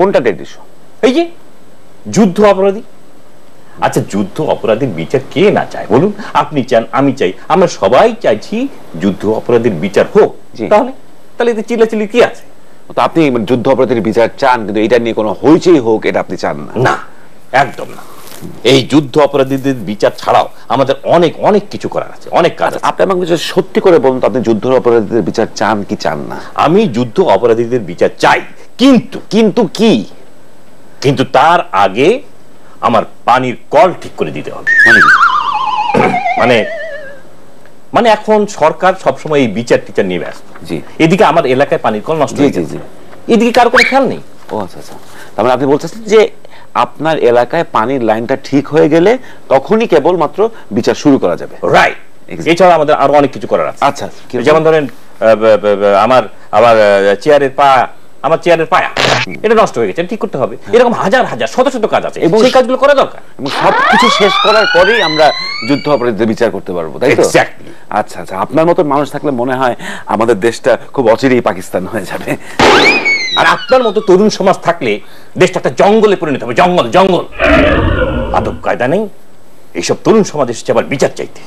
কোনটা dead issue এই যে যুদ্ধ অপরাধী। আচ্ছা যুদ্ধ অপরাধীর বিচার কে না চায়? বলুন আপনি চান আমি চাই। আমরা সবাই চাইছি যুদ্ধ অপরাধীর বিচার হোক। তাহলে তাহলে এতে চিল্লাচিল্লি কি আছে? তো আপনি যুদ্ধ অপরাধীর বিচার চান কিন্তু এটা নিয়ে কোনো হইচই হোক এটা আপনি চান না। না একদম না। এই যুদ্ধ অপরাধীদের বিচার ছাড়াও আমাদের অনেক অনেক কিছু করার আছে অনেক কাজ আছে। আপনি আমাকে যদি সত্যি করে বলুন তো আপনি যুদ্ধ অপরাধীদের বিচার চান কি চান না? আমি যুদ্ধ অপরাধীদের বিচার চাই। কিন্তু কিন্তু কি? কিন্তু তার আগে আমার পানির কল ঠিক করে দিতে হবে। মানে মানে মানে এখন সরকার সবসময় এই বিচার টিচার নিয়ে ব্যস্ত। জি। এদিকে আমার এলাকায় পানির কল নষ্ট হয়ে গেছে। জি। এদিকে কারও কোনো খেয়াল নেই? ও আচ্ছা আচ্ছা। তার মানে আপনি বলতেছেন যে আপনার এলাকায় পানির লাইনটা ঠিক হয়ে গেলে তখনই কেবলমাত্র বিচার শুরু করা যাবে। রাইট এছাড়া আমাদের আরও অনেক কিছু করার আছে। আচ্ছা যেমন ধরেন আমার আমার চেয়ারের পা আমার চেয়ারের পায়া। এটা নষ্ট হয়ে গেছে ঠিক করতে হবে। এরকম হাজার হাজার শত শত কাজ আছে। এবং সেই কাজগুলো করা দরকার। এবং সবকিছু শেষ করার পরেই আমরা যুদ্ধ অপরাধীদের বিচার করতে পারব তাই তো? আচ্ছা আচ্ছা আপনার মতো মানুষ থাকলে মনে হয় আমাদের দেশটা খুব অচিরেই পাকিস্তান হয়ে যাবে। আর আপনার মতো তরুণ সমাজ থাকলে দেশটা একটা জঙ্গলে পরিণত হবে। জঙ্গল জঙ্গল। আদব কায়দা নেই। এইসব তরুণ সমাজ এসেছে আবার বিচার চাইতে।